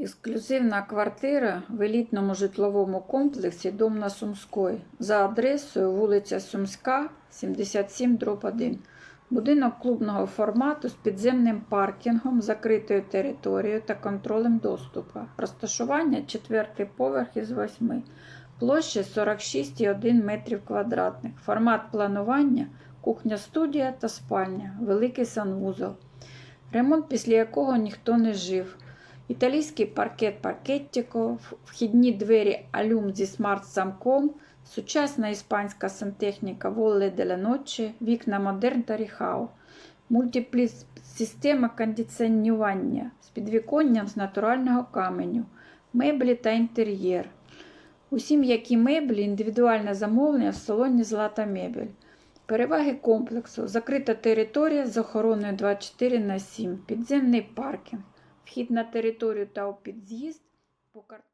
Ексклюзивна квартира в елітному житловому комплексі Дом на Сумської за адресою вулиця Сумська, 77 1. Будинок клубного формату з підземним паркінгом, закритою територією та контролем доступу. Розташування четвертий поверх із 8. Площа 46,1 метрів квадратних. Формат планування кухня-студія та спальня, великий санвузол. Ремонт, після якого ніхто не жив. Італійський паркет паркеттіко, вхідні двері алюм зі смарт-замком, сучасна іспанська сантехніка Волле де Ночі, вікна Модерн та Ріхау, мультипліс система кондиціонування з підвіконням з натурального каменю, меблі та інтер'єр. Усі м'які меблі, індивідуальне замовлення в салоні Злата Мебель. Переваги комплексу: закрита територія з охороною 24 на 7, підземний паркінг, вхід на територію та у під'їзд по картках.